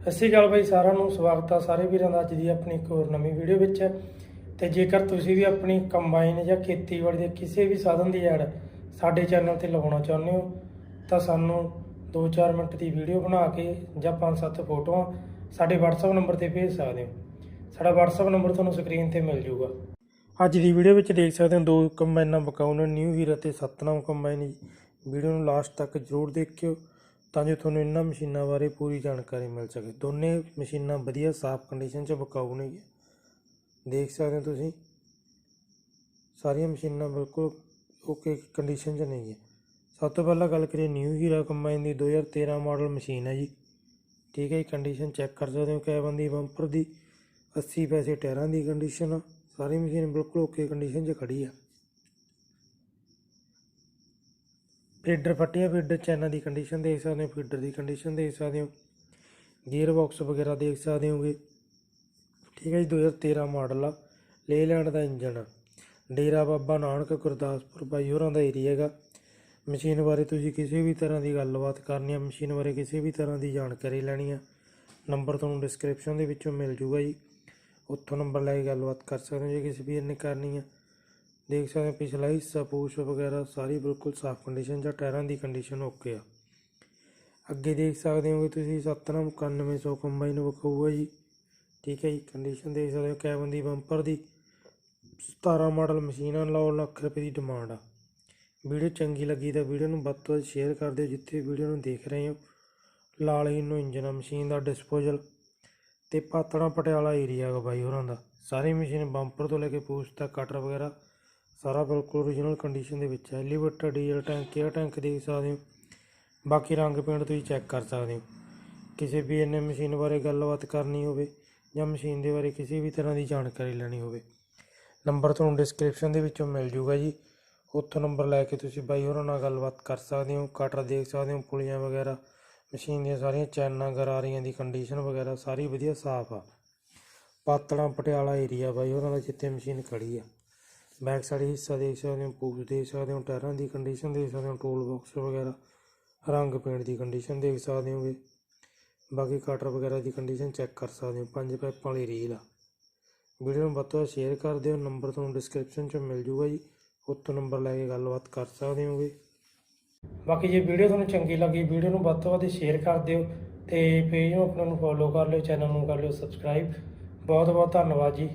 ਸਤਿ ਸ਼੍ਰੀ ਅਕਾਲ ਬਾਈ, ਸਾਰਿਆਂ ਨੂੰ ਸਵਾਗਤ ਆ ਸਾਰੇ ਵੀਰਾਂ ਦਾ ਅੱਜ ਦੀ ਆਪਣੀ ਇੱਕ ਹੋਰ ਨਵੀਂ ਵੀਡੀਓ ਵਿੱਚ। ਤੇ ਜੇਕਰ ਤੁਸੀਂ ਵੀ ਆਪਣੀ ਕੰਬਾਈਨ ਜਾਂ ਖੇਤੀਬਾੜੀ ਦੇ ਕਿਸੇ ਵੀ ਸਾਧਨ ਦੀ ਐਡ ਸਾਡੇ ਚੈਨਲ ਤੇ ਲਗਾਉਣਾ ਚਾਹੁੰਦੇ ਹੋ, ਤਾਂ ਸਾਨੂੰ 2-4 ਮਿੰਟ ਦੀ ਵੀਡੀਓ ਬਣਾ ਕੇ ਜਾਂ 5-7 ਫੋਟੋਆਂ ਸਾਡੇ WhatsApp ਨੰਬਰ ਤੇ ਭੇਜ ਸਕਦੇ ਹੋ। ਸਾਡਾ WhatsApp ਨੰਬਰ ਤੁਹਾਨੂੰ ਸਕਰੀਨ ਤੇ ਮਿਲ ਜਾਊਗਾ ਅੱਜ ਦੀ ਵੀਡੀਓ ਵਿੱਚ ਦੇਖ ਸਕਦੇ ਹੋ ਦੋ ਕੰਬਾਈਨਾਂ ਬਕਾਉਣ ਨਿਊ ਹੀਰਾ ਤੇ ਸਤਨਾਮ ਕੰਬਾਈਨ। ਵੀਡੀਓ ਨੂੰ ਲਾਸਟ ਤੱਕ ਜ਼ਰੂਰ ਦੇਖਿਓ। ਤਾਂ ਜੋ ਤੁਹਾਨੂੰ ਇਹਨਾਂ ਮਸ਼ੀਨਾਂ ਬਾਰੇ ਪੂਰੀ ਜਾਣਕਾਰੀ ਮਿਲ ਸਕੇ। ਦੋਨੇ ਮਸ਼ੀਨਾਂ ਵਧੀਆ ਸਾਫ਼ ਕੰਡੀਸ਼ਨ 'ਚ ਬਕਾਊ ਨੇ। ਦੇਖ ਸਕਦੇ ਹੋ ਤੁਸੀਂ, ਸਾਰੀਆਂ ਮਸ਼ੀਨਾਂ ਬਿਲਕੁਲ ਓਕੇ ਕੰਡੀਸ਼ਨ 'ਚ ਨਹੀਂ ਹੈ ਸਭ ਤੋਂ ਪਹਿਲਾਂ ਗੱਲ ਕਰੀਏ ਨਿਊ ਹੀਰਾ ਕੰਬਾਈਨ ਦੀ 2013 ਮਾਡਲ ਮਸ਼ੀਨ ਹੈ ਜੀ। ਠੀਕ ਹੈ ਜੀ ਕੰਡੀਸ਼ਨ ਚੈੱਕ ਕਰ ਸਕਦੇ ਹੋ ਕੈਬਨ ਦੀ ਬੰਪਰ ਦੀ 80 ਪੈਸੇ ਟਾਇਰਾਂ ਦੀ ਕੰਡੀਸ਼ਨ ਆ। ਸਾਰੀ ਮਸ਼ੀਨ ਬਿਲਕੁਲ ਓਕੇ ਕੰਡੀਸ਼ਨ 'ਚ ਖੜੀ ਆ। ਫੀਡਰ ਫੱਟੀਆਂ, ਫੀਡਰ ਚੈਨਾਂ ਦੀ ਕੰਡੀਸ਼ਨ ਦੇਖ ਸਕਦੇ ਹੋ, ਫੀਡਰ ਦੀ ਕੰਡੀਸ਼ਨ ਦੇਖ ਸਕਦੇ ਹੋ। ਗੀਅਰ ਬਾਕਸ ਵਗੈਰਾ ਦੇਖ ਸਕਦੇ ਹੋਗੇ। ਠੀਕ ਹੈ ਜੀ 2013 ਮਾਡਲ ਆ। ਲੇਲੈਂਡ ਦਾ ਇੰਜਨ ਆ। ਡੇਰਾ ਬਾਬਾ ਨਾਨਕ ਗੁਰਦਾਸਪੁਰ ਬਾਈ ਹੋਰਾਂ ਦਾ ਏਰੀਆ ਹੈਗਾ। ਮਸ਼ੀਨ ਬਾਰੇ ਤੁਸੀਂ ਕਿਸੇ ਵੀ ਤਰ੍ਹਾਂ ਦੀ ਗੱਲਬਾਤ ਕਰਨੀ ਆ ਮਸ਼ੀਨ ਬਾਰੇ ਕਿਸੇ ਵੀ ਤਰ੍ਹਾਂ ਦੀ ਜਾਣਕਾਰੀ ਲੈਣੀ ਆ ਨੰਬਰ ਤੁਹਾਨੂੰ ਡਿਸਕ੍ਰਿਪਸ਼ਨ ਦੇ ਵਿੱਚੋਂ ਮਿਲ ਜੂਗਾ ਜੀ। ਉੱਥੋਂ ਨੰਬਰ ਲੈ ਕੇ ਗੱਲਬਾਤ ਕਰ ਸਕਦੇ ਹੋ, ਜੇ ਕਿਸੇ ਵੀਰ ਨੇ ਕਰਨੀ ਆ। ਦੇਖ ਸਕਦੇ ਹੋ ਪਿਛਲਾ ਹਿੱਸਾ ਪੂਛ ਵਗੈਰਾ ਸਾਰੀ ਬਿਲਕੁਲ ਸਾਫ਼ ਕੰਡੀਸ਼ਨ ਜਾਂ ਟਾਇਰਾਂ ਦੀ ਕੰਡੀਸ਼ਨ ਓਕੇ ਆ। ਅੱਗੇ ਦੇਖ ਸਕਦੇ ਹੋ ਕਿ ਤੁਸੀਂ ਸਤਨਾਮ 9100 ਕੰਬਾਈਨ ਵਿਖਾਊਗਾ ਜੀ। ਠੀਕ ਹੈ ਜੀ ਕੰਡੀਸ਼ਨ ਦੇਖ ਸਕਦੇ ਹੋ ਕੈਬਨ ਦੀ ਬੰਪਰ ਦੀ। 17 ਮਾਡਲ ਮਸ਼ੀਨ ਆ 9 ਲੱਖ ਰੁਪਏ ਦੀ ਡਿਮਾਂਡ ਆ। ਵੀਡੀਓ ਚੰਗੀ ਲੱਗੀ ਤਾਂ ਵੀਡੀਓ ਨੂੰ ਵੱਧ ਤੋਂ ਵੱਧ ਸ਼ੇਅਰ ਕਰ ਦਿਓ, ਜਿੱਥੇ ਵੀਡੀਓ ਨੂੰ ਦੇਖ ਰਹੇ ਹੋ। ਲਾਲ ਨੂੰ ਇੰਜਨ ਆ, ਮਸ਼ੀਨ ਦਾ ਡਿਸਪੋਜ਼ਲ ਤੇ ਪਾਤੜਾ ਪਟਿਆਲਾ ਏਰੀਆ ਹੈਗਾ ਬਾਈ ਹੋਰਾਂ ਦਾ। ਸਾਰੀ ਮਸ਼ੀਨ ਬੰਪਰ ਤੋਂ ਲੈ ਕੇ ਪੂਛ ਤੱਕ ਕਟਰ ਵਗੈਰਾ ਸਾਰਾ ਬਿਲਕੁਲ ਓਰੀਜਨਲ ਕੰਡੀਸ਼ਨ ਦੇ ਵਿੱਚ ਹੈ। Elevator diesel tank air tank ਦੇਖ ਸਕਦੇ ਹੋ। ਬਾਕੀ ਰੰਗ ਪੇਂਟ ਤੁਸੀਂ ਚੈੱਕ ਕਰ ਸਕਦੇ ਹੋ। ਕਿਸੇ ਵੀ ਇਹਨੇ ਮਸ਼ੀਨ ਬਾਰੇ ਗੱਲਬਾਤ ਕਰਨੀ ਹੋਵੇ ਜਾਂ ਮਸ਼ੀਨ ਦੇ ਬਾਰੇ ਕਿਸੇ ਵੀ ਤਰ੍ਹਾਂ ਦੀ ਜਾਣਕਾਰੀ ਲੈਣੀ ਹੋਵੇ ਨੰਬਰ ਤੁਹਾਨੂੰ ਡਿਸਕ੍ਰਿਪਸ਼ਨ ਦੇ ਵਿੱਚੋਂ ਮਿਲ ਜੂਗਾ ਜੀ। ਉੱਥੋਂ ਨੰਬਰ ਲੈ ਕੇ ਤੁਸੀਂ ਬਾਈ ਹੋਰਾਂ ਨਾਲ ਗੱਲਬਾਤ ਕਰ ਸਕਦੇ ਹੋ। ਕਟਰ ਦੇਖ ਸਕਦੇ ਹੋ, ਪੁਲੀਆਂ ਵਗੈਰਾ ਮਸ਼ੀਨ ਦੀਆਂ ਸਾਰੀਆਂ ਚੈਨਾਂ, ਗਰਾਰੀਆਂ ਦੀ ਕੰਡੀਸ਼ਨ ਵਗੈਰਾ ਸਾਰੀ ਵਧੀਆ ਸਾਫ਼ ਆ। ਪਾਤੜਾਂ ਪਟਿਆਲਾ ਏਰੀਆ ਬਾਈ ਉਹਨਾਂ ਦਾ ਜਿੱਥੇ ਮਸ਼ੀਨ ਖੜੀ ਆ। ਬੈਕ ਸਾਈਡ ਹਿੱਸਾ ਦੇਖ ਸਕਦੇ ਹੋ ਪੂਛ ਦੇਖ ਸਕਦੇ ਹੋ, ਟਾਇਰਾਂ ਦੀ ਕੰਡੀਸ਼ਨ ਦੇਖ ਸਕਦੇ ਹੋ ਟੂਲ ਬਾਕਸ ਵਗੈਰਾ, ਰੰਗ ਪੇਂਟ ਦੀ ਕੰਡੀਸ਼ਨ ਦੇਖ ਸਕਦੇ ਹੋਗੇ। ਬਾਕੀ ਕਟਰ ਵਗੈਰਾ ਦੀ ਕੰਡੀਸ਼ਨ ਚੈੱਕ ਕਰ ਸਕਦੇ ਹੋ, ਪੰਜ ਪਾਈਪਾਂ ਵਾਲੀ ਰੀਲ ਆ। ਵੀਡੀਓ ਨੂੰ ਵੱਧ ਤੋਂ ਵੱਧ ਸ਼ੇਅਰ ਕਰ ਦਿਓ ਨੰਬਰ ਤੁਹਾਨੂੰ ਡਿਸਕ੍ਰਿਪਸ਼ਨ 'ਚ ਮਿਲ ਜੂਗਾ ਜੀ, ਉੱਥੋਂ ਨੰਬਰ ਲੈ ਕੇ ਗੱਲਬਾਤ ਕਰ ਸਕਦੇ ਹੋਗੇ। ਬਾਕੀ ਜੇ ਵੀਡੀਓ ਤੁਹਾਨੂੰ ਚੰਗੀ ਲੱਗੀ, ਵੀਡੀਓ ਨੂੰ ਵੱਧ ਤੋਂ ਵੱਧ ਸ਼ੇਅਰ ਕਰ ਦਿਓ ਤੇ ਪੇਜ ਨੂੰ ਆਪਣਾ ਨੂੰ ਫੋਲੋ ਕਰ ਲਿਓ ਚੈਨਲ ਨੂੰ ਕਰ ਲਿਓ ਸਬਸਕ੍ਰਾਈਬ ਬਹੁਤ ਬਹੁਤ ਧੰਨਵਾਦ ਜੀ।